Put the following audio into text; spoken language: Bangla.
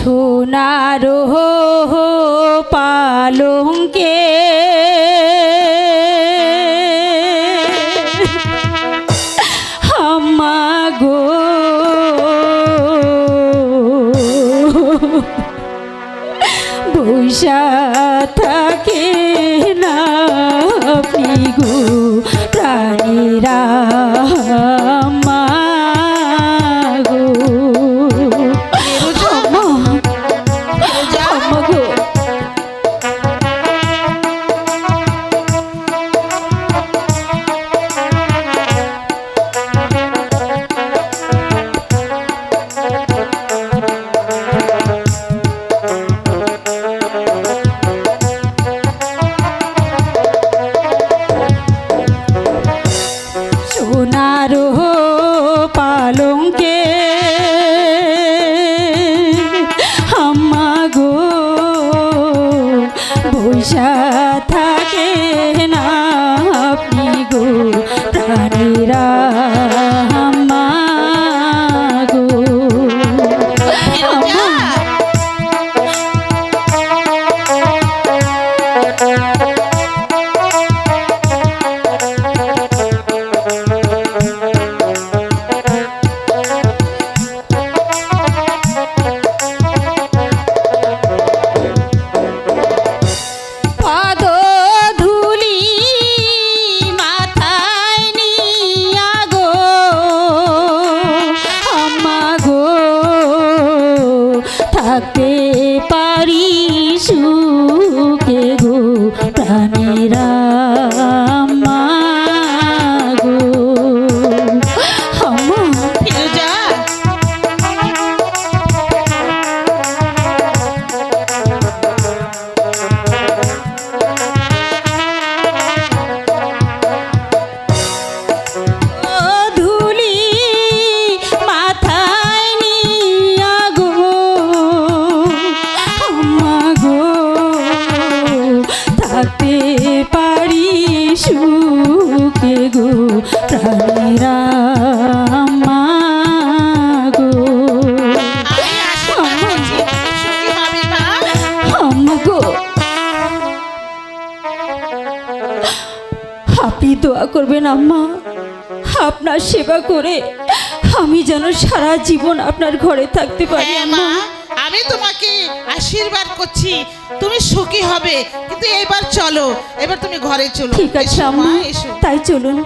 সোনার পালঙ্কে। আম্মা গো বৈশা থাকে। বৈশা থাকে না আপনি গো প্রাণীরা। থাকতে পারি সুখে গো। সুখে গো প্রাণীরা আপনি দোয়া করবেন আম্মা আপনার সেবা করে আমি যেন সারা জীবন আপনার ঘরে থাকতে পারি হ্যাঁ মা। আমি তোমাকে আশীর্বাদ করছি। তুমি সুখী হবে কিন্তু এবার চলো এবার তুমি ঘরে চলো। ঠিক আছে এসো তাই চলুন।